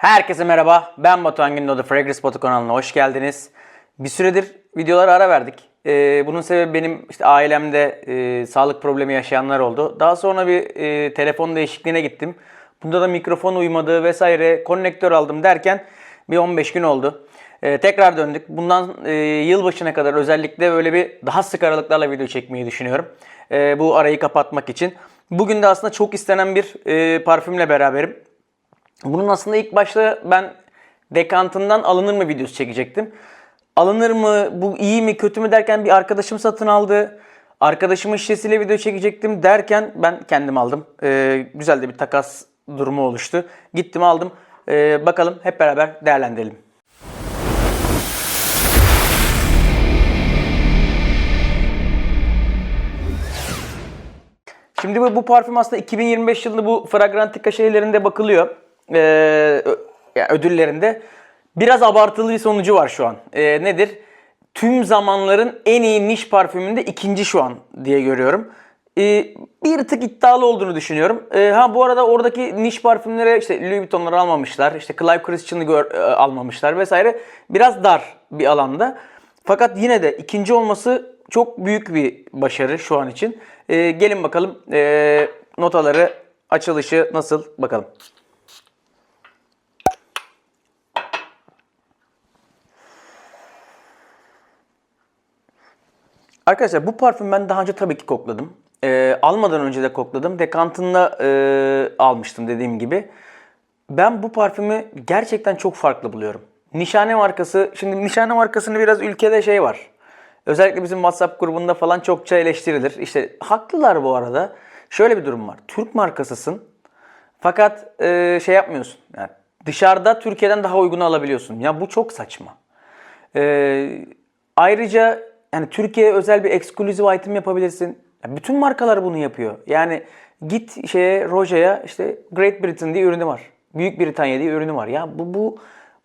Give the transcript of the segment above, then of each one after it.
Herkese merhaba. Ben Batuhan Gündoğdu. Fragrance Spotu kanalına hoş geldiniz. Bir süredir videolara ara verdik. Ee, bunun sebebi benim işte ailemde e, sağlık problemi yaşayanlar oldu. Daha sonra bir e, telefon değişikliğine gittim. Bunda da mikrofon uymadı vesaire. Konnektör aldım derken bir 15 gün oldu. Ee, tekrar döndük. Bundan e, yılbaşına kadar özellikle böyle bir daha sık aralıklarla video çekmeyi düşünüyorum. Ee, bu arayı kapatmak için. Bugün de aslında çok istenen bir e, parfümle beraberim. Bunun aslında ilk başta ben dekantından alınır mı videosu çekecektim. Alınır mı, bu iyi mi, kötü mü derken bir arkadaşım satın aldı. Arkadaşımın şişesiyle video çekecektim derken ben kendim aldım. Ee, güzel de bir takas durumu oluştu. Gittim aldım. Ee, bakalım hep beraber değerlendirelim. Şimdi bu, bu parfüm aslında 2025 yılında bu Fragrantica şeylerinde bakılıyor. Ee, ö- yani ödüllerinde. Biraz abartılı bir sonucu var şu an. Ee, nedir? Tüm zamanların en iyi niş parfümünde ikinci şu an diye görüyorum. Ee, bir tık iddialı olduğunu düşünüyorum. Ee, ha bu arada oradaki niş parfümlere işte Louis Vuitton'ları almamışlar. işte Clive Christian'ı e, almamışlar vesaire. Biraz dar bir alanda. Fakat yine de ikinci olması çok büyük bir başarı şu an için. Ee, gelin bakalım ee, notaları, açılışı nasıl bakalım. Arkadaşlar bu parfüm ben daha önce tabii ki kokladım. Ee, almadan önce de kokladım. Dekantında ee, almıştım dediğim gibi. Ben bu parfümü gerçekten çok farklı buluyorum. Nişane markası, şimdi Nişane markasını biraz ülkede şey var. Özellikle bizim WhatsApp grubunda falan çokça eleştirilir. İşte haklılar bu arada. Şöyle bir durum var. Türk markasısın. Fakat ee, şey yapmıyorsun. Yani dışarıda Türkiye'den daha uygunu alabiliyorsun. Ya bu çok saçma. Ee, ayrıca yani Türkiye'ye özel bir exclusive item yapabilirsin. Ya bütün markalar bunu yapıyor. Yani git şeye Roja'ya işte Great Britain diye ürünü var. Büyük Britanya diye ürünü var. Ya bu bu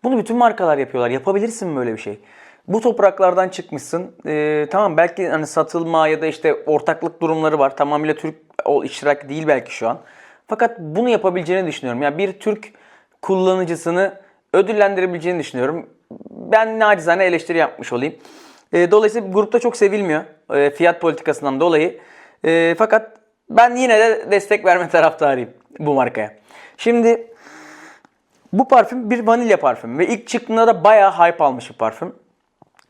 bunu bütün markalar yapıyorlar. Yapabilirsin böyle bir şey. Bu topraklardan çıkmışsın. Ee, tamam belki hani satılma ya da işte ortaklık durumları var. Tamamıyla Türk o iştirak değil belki şu an. Fakat bunu yapabileceğini düşünüyorum. Yani bir Türk kullanıcısını ödüllendirebileceğini düşünüyorum. Ben nacizane eleştiri yapmış olayım. E, dolayısıyla grupta çok sevilmiyor e, fiyat politikasından dolayı. E, fakat ben yine de destek verme taraftarıyım bu markaya. Şimdi bu parfüm bir vanilya parfümü ve ilk çıktığında da bayağı hype almış bir parfüm.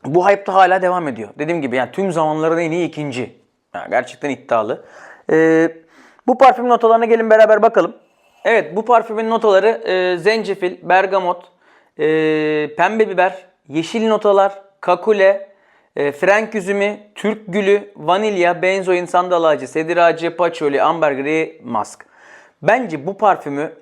Bu hype da hala devam ediyor. Dediğim gibi yani tüm zamanların en iyi ikinci. Yani gerçekten iddialı. E, bu parfüm notalarına gelin beraber bakalım. Evet bu parfümün notaları e, zencefil, bergamot, e, pembe biber, yeşil notalar, kakule, e, frenk üzümü, türk gülü, vanilya, benzoin, sandal ağacı, sedir ağacı, paçoli, ambergris, mask. Bence bu parfümü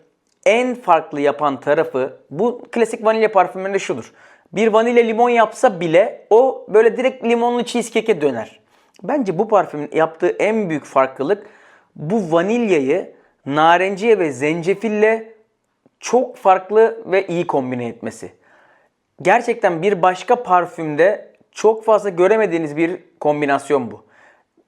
en farklı yapan tarafı bu klasik vanilya parfümlerinde şudur. Bir vanilya limon yapsa bile o böyle direkt limonlu cheesecake'e döner. Bence bu parfümün yaptığı en büyük farklılık bu vanilyayı narenciye ve zencefille çok farklı ve iyi kombine etmesi. Gerçekten bir başka parfümde çok fazla göremediğiniz bir kombinasyon bu.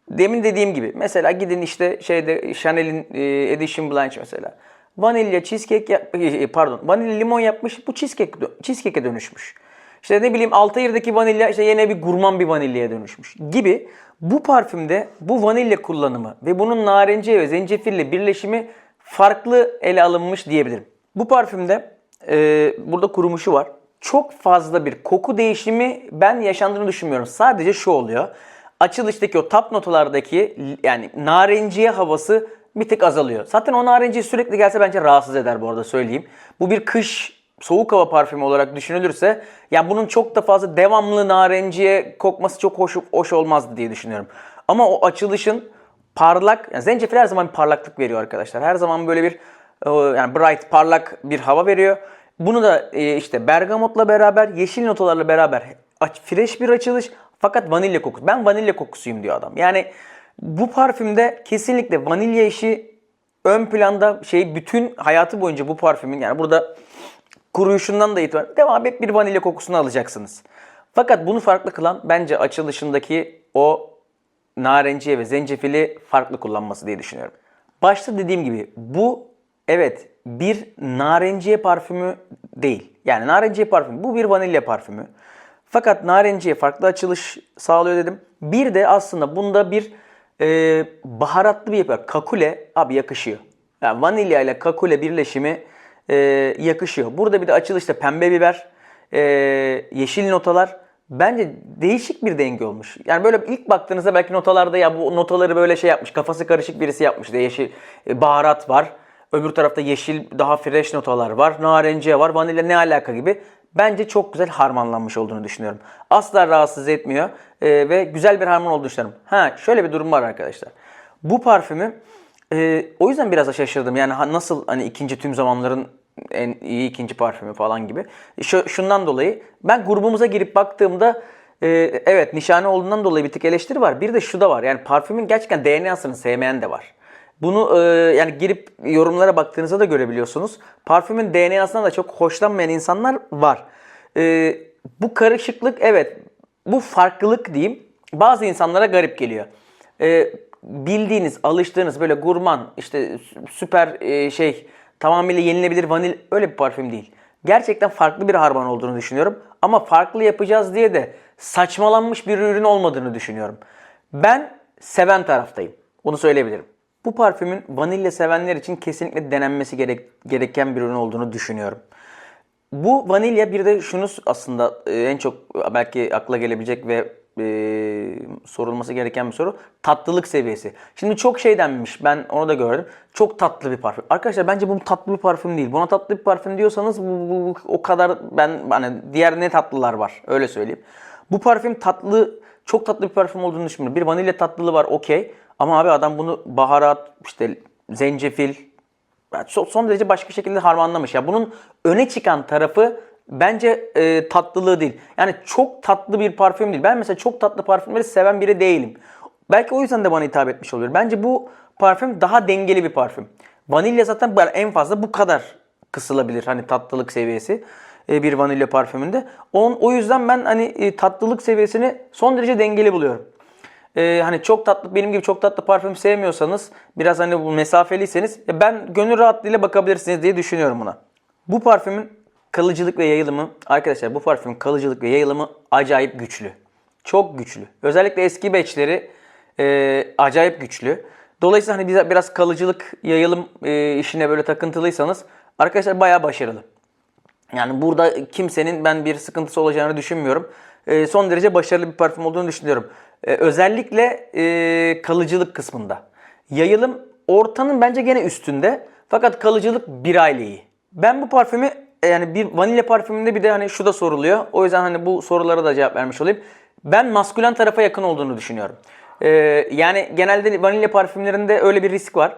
Demin dediğim gibi mesela gidin işte şeyde Chanel'in e, Edition Blanche mesela. Vanilya cheesecake yap- e, pardon vanilya limon yapmış bu cheesecake cheesecake'e dönüşmüş. İşte ne bileyim Altayır'daki vanilya işte yine bir gurman bir vanilyaya dönüşmüş gibi. Bu parfümde bu vanilya kullanımı ve bunun narenciye ve zencefille birleşimi farklı ele alınmış diyebilirim. Bu parfümde e, burada kurumuşu var. Çok fazla bir koku değişimi ben yaşandığını düşünmüyorum. Sadece şu oluyor. Açılıştaki o tap notalardaki yani narenciye havası bir tık azalıyor. Zaten o narenciye sürekli gelse bence rahatsız eder bu arada söyleyeyim. Bu bir kış soğuk hava parfümü olarak düşünülürse ya bunun çok da fazla devamlı narenciye kokması çok hoş, hoş olmazdı diye düşünüyorum. Ama o açılışın parlak, yani zencefil her zaman bir parlaklık veriyor arkadaşlar. Her zaman böyle bir e, yani bright, parlak bir hava veriyor. Bunu da e, işte bergamotla beraber, yeşil notalarla beraber fresh bir açılış fakat vanilya kokusu. Ben vanilya kokusuyum diyor adam. Yani bu parfümde kesinlikle vanilya işi ön planda şey bütün hayatı boyunca bu parfümün yani burada kuruyuşundan da itibaren devam hep bir vanilya kokusunu alacaksınız. Fakat bunu farklı kılan bence açılışındaki o narenciye ve zencefili farklı kullanması diye düşünüyorum. Başta dediğim gibi bu evet bir narenciye parfümü değil. Yani narenciye parfümü. Bu bir vanilya parfümü. Fakat narenciye farklı açılış sağlıyor dedim. Bir de aslında bunda bir e, baharatlı bir yapı. Kakule abi yakışıyor. Yani vanilya ile kakule birleşimi e, yakışıyor. Burada bir de açılışta pembe biber, e, yeşil notalar. Bence değişik bir denge olmuş. Yani böyle ilk baktığınızda belki notalarda ya bu notaları böyle şey yapmış, kafası karışık birisi yapmış. İşte yeşil e, baharat var. Öbür tarafta yeşil daha fresh notalar var. Narenciye var. Vanilya ne alaka gibi. Bence çok güzel harmanlanmış olduğunu düşünüyorum. Asla rahatsız etmiyor e, ve güzel bir harman olduğunu düşünüyorum. Ha şöyle bir durum var arkadaşlar. Bu parfümü e, o yüzden biraz da şaşırdım. Yani nasıl hani ikinci tüm zamanların en iyi ikinci parfümü falan gibi. Şu, şundan dolayı ben grubumuza girip baktığımda e, evet nişane olduğundan dolayı bir tık eleştiri var. Bir de şu da var. Yani parfümün gerçekten DNA'sını sevmeyen de var. Bunu e, yani girip yorumlara baktığınızda da görebiliyorsunuz. Parfümün DNA'sından da çok hoşlanmayan insanlar var. E, bu karışıklık evet bu farklılık diyeyim bazı insanlara garip geliyor. E, bildiğiniz, alıştığınız böyle gurman işte sü- süper e, şey tamamıyla yenilebilir vanil öyle bir parfüm değil. Gerçekten farklı bir harman olduğunu düşünüyorum. Ama farklı yapacağız diye de saçmalanmış bir ürün olmadığını düşünüyorum. Ben seven taraftayım. Onu söyleyebilirim. Bu parfümün vanilya sevenler için kesinlikle denenmesi gerek, gereken bir ürün olduğunu düşünüyorum. Bu vanilya bir de şunu aslında e, en çok belki akla gelebilecek ve e, sorulması gereken bir soru. Tatlılık seviyesi. Şimdi çok şey denmiş ben onu da gördüm. Çok tatlı bir parfüm. Arkadaşlar bence bu tatlı bir parfüm değil. Buna tatlı bir parfüm diyorsanız bu, bu- bu- o kadar ben hani diğer ne tatlılar var öyle söyleyeyim. Bu parfüm tatlı çok tatlı bir parfüm olduğunu düşünmüyorum. Bir vanilya tatlılığı var okey. Ama abi adam bunu baharat işte zencefil son, derece başka şekilde harmanlamış. Ya bunun öne çıkan tarafı bence e, tatlılığı değil. Yani çok tatlı bir parfüm değil. Ben mesela çok tatlı parfümleri seven biri değilim. Belki o yüzden de bana hitap etmiş oluyor. Bence bu parfüm daha dengeli bir parfüm. Vanilya zaten en fazla bu kadar kısılabilir hani tatlılık seviyesi bir vanilya parfümünde. On, o yüzden ben hani e, tatlılık seviyesini son derece dengeli buluyorum. Ee, hani çok tatlı benim gibi çok tatlı parfüm sevmiyorsanız biraz hani bu mesafeliyseniz e, ben gönül rahatlığıyla bakabilirsiniz diye düşünüyorum buna. Bu parfümün kalıcılık ve yayılımı arkadaşlar bu parfümün kalıcılık ve yayılımı acayip güçlü. Çok güçlü. Özellikle eski batchleri e, acayip güçlü. Dolayısıyla hani biraz kalıcılık, yayılım e, işine böyle takıntılıysanız arkadaşlar bayağı başarılı. Yani burada kimsenin ben bir sıkıntısı olacağını düşünmüyorum. Ee, son derece başarılı bir parfüm olduğunu düşünüyorum. Ee, özellikle e, kalıcılık kısmında. Yayılım ortanın bence gene üstünde. Fakat kalıcılık bir aile iyi. Ben bu parfümü e, yani bir vanilya parfümünde bir de hani şu da soruluyor. O yüzden hani bu sorulara da cevap vermiş olayım. Ben maskülen tarafa yakın olduğunu düşünüyorum. Ee, yani genelde vanilya parfümlerinde öyle bir risk var.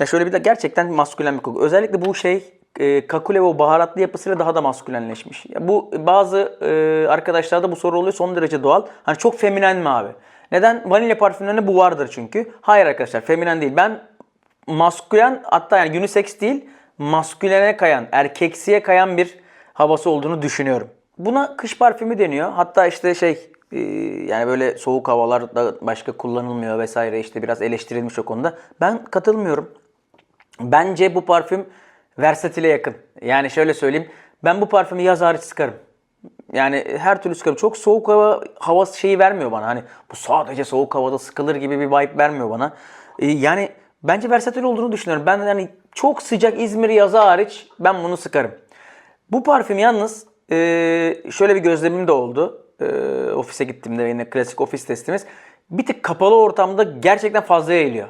Ya şöyle bir de gerçekten maskülen bir koku. Özellikle bu şey e, kakule ve o baharatlı yapısıyla daha da maskülenleşmiş. Bu bazı e, arkadaşlarda bu soru oluyor son derece doğal. Hani çok feminen mi abi? Neden? Vanilya parfümlerinde bu vardır çünkü. Hayır arkadaşlar feminen değil. Ben maskülen hatta yani unisex değil maskülene kayan, erkeksiye kayan bir havası olduğunu düşünüyorum. Buna kış parfümü deniyor. Hatta işte şey e, yani böyle soğuk havalarda başka kullanılmıyor vesaire işte biraz eleştirilmiş o konuda. Ben katılmıyorum. Bence bu parfüm versatile yakın. Yani şöyle söyleyeyim. Ben bu parfümü yaz hariç sıkarım. Yani her türlü sıkarım. Çok soğuk hava havası şeyi vermiyor bana. Hani bu sadece soğuk havada sıkılır gibi bir vibe vermiyor bana. Ee, yani bence versatil olduğunu düşünüyorum. Ben yani çok sıcak İzmir yazı hariç ben bunu sıkarım. Bu parfüm yalnız e, şöyle bir gözlemim de oldu. E, ofise gittiğimde yine klasik ofis testimiz. Bir tık kapalı ortamda gerçekten fazla yayılıyor.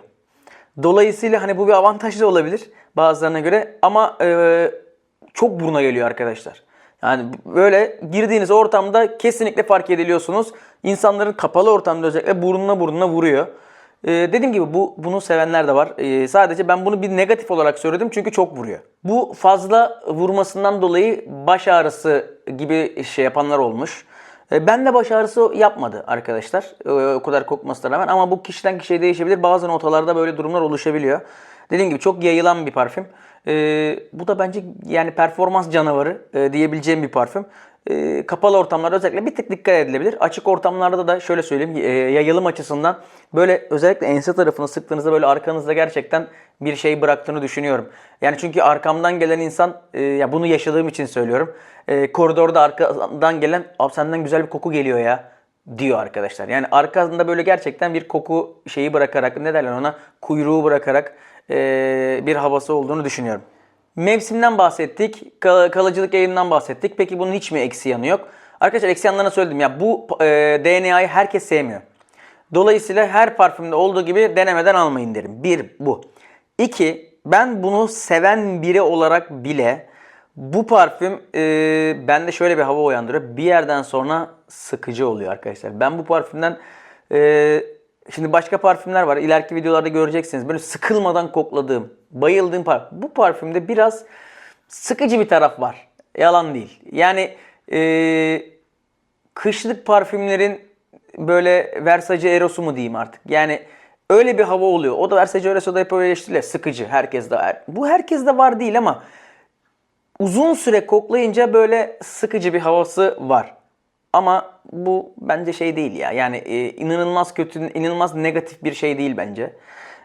Dolayısıyla hani bu bir avantaj da olabilir bazılarına göre ama e, çok buruna geliyor arkadaşlar. Yani böyle girdiğiniz ortamda kesinlikle fark ediliyorsunuz. İnsanların kapalı ortamda özellikle burnuna burnuna vuruyor. E, dediğim gibi bu bunu sevenler de var. E, sadece ben bunu bir negatif olarak söyledim çünkü çok vuruyor. Bu fazla vurmasından dolayı baş ağrısı gibi şey yapanlar olmuş. E, Ben de baş ağrısı yapmadı arkadaşlar. E, O kadar kokmasına rağmen ama bu kişiden kişiye değişebilir. Bazı notalarda böyle durumlar oluşabiliyor. Dediğim gibi çok yayılan bir parfüm. E, bu da bence yani performans canavarı e, diyebileceğim bir parfüm. E, kapalı ortamlarda özellikle bir tık dikkat edilebilir. Açık ortamlarda da şöyle söyleyeyim e, yayılım açısından böyle özellikle ense tarafını sıktığınızda böyle arkanızda gerçekten bir şey bıraktığını düşünüyorum. Yani çünkü arkamdan gelen insan e, ya bunu yaşadığım için söylüyorum. E, koridorda arkadan gelen abi senden güzel bir koku geliyor ya diyor arkadaşlar. Yani arkasında böyle gerçekten bir koku şeyi bırakarak ne derler ona kuyruğu bırakarak e, bir havası olduğunu düşünüyorum. Mevsimden bahsettik. kal- Kalıcılık yayından bahsettik. Peki bunun hiç mi eksi yanı yok? Arkadaşlar eksi yanlarına söyledim. Ya bu e, DNA'yı herkes sevmiyor. Dolayısıyla her parfümde olduğu gibi denemeden almayın derim. Bir bu. İki ben bunu seven biri olarak bile bu parfüm e, bende şöyle bir hava uyandırıyor. Bir yerden sonra sıkıcı oluyor arkadaşlar. Ben bu parfümden e, şimdi başka parfümler var. İleriki videolarda göreceksiniz. Böyle sıkılmadan kokladığım, bayıldığım parfüm. Bu parfümde biraz sıkıcı bir taraf var. Yalan değil. Yani e, kışlık parfümlerin böyle Versace Eros'u mu diyeyim artık. Yani öyle bir hava oluyor. O da Versace Eros'u da hep öyle eleştiriler. Sıkıcı. Herkes de. Bu herkes de var değil ama uzun süre koklayınca böyle sıkıcı bir havası var. Ama bu bence şey değil ya. Yani e, inanılmaz kötü, inanılmaz negatif bir şey değil bence.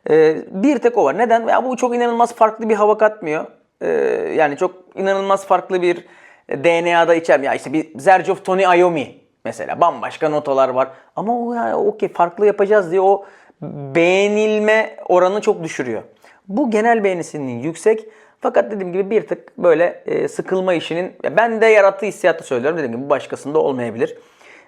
E, bir tek o var. Neden? Ya bu çok inanılmaz farklı bir hava katmıyor. E, yani çok inanılmaz farklı bir DNA'da içermiyor. Ya işte bir Zerjof Tony Iommi mesela bambaşka notalar var. Ama o ya okey farklı yapacağız diye o beğenilme oranı çok düşürüyor. Bu genel beğenisinin yüksek. Fakat dediğim gibi bir tık böyle e, sıkılma işinin ben de yarattığı hissiyatı söylüyorum. Dediğim gibi bu başkasında olmayabilir.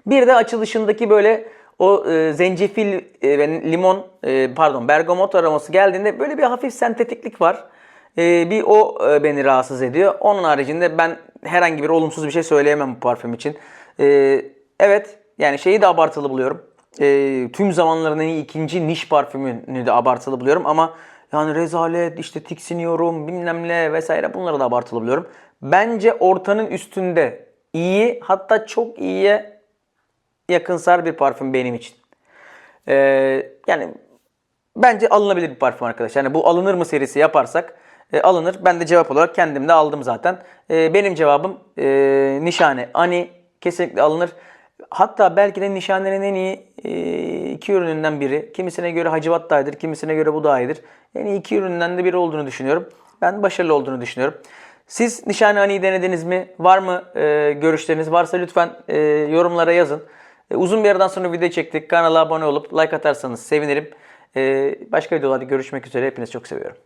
Bir de açılışındaki böyle o e, zencefil e, ve limon e, pardon bergamot aroması geldiğinde böyle bir hafif sentetiklik var. E, bir o e, beni rahatsız ediyor. Onun haricinde ben herhangi bir olumsuz bir şey söyleyemem bu parfüm için. E, evet yani şeyi de abartılı buluyorum. E, tüm zamanların en iyi ikinci niş parfümünü de abartılı buluyorum ama yani rezalet, işte tiksiniyorum, bilmem ne vesaire bunları da abartılı buluyorum. Bence ortanın üstünde iyi hatta çok iyiye yakınsar bir parfüm benim için. Ee, yani bence alınabilir bir parfüm arkadaşlar. Yani bu alınır mı serisi yaparsak e, alınır. Ben de cevap olarak kendim de aldım zaten. E, benim cevabım e, nişane. Ani kesinlikle alınır. Hatta belki de nişanenin en iyi e, iki ürününden biri. Kimisine göre Hacivat daha iyidir, kimisine göre bu daha iyidir. En iyi iki üründen de biri olduğunu düşünüyorum. Ben başarılı olduğunu düşünüyorum. Siz Nişane Ani'yi denediniz mi? Var mı e, görüşleriniz? Varsa lütfen e, yorumlara yazın. E, uzun bir aradan sonra video çektik. Kanala abone olup like atarsanız sevinirim. E, başka videolarda görüşmek üzere. Hepinizi çok seviyorum.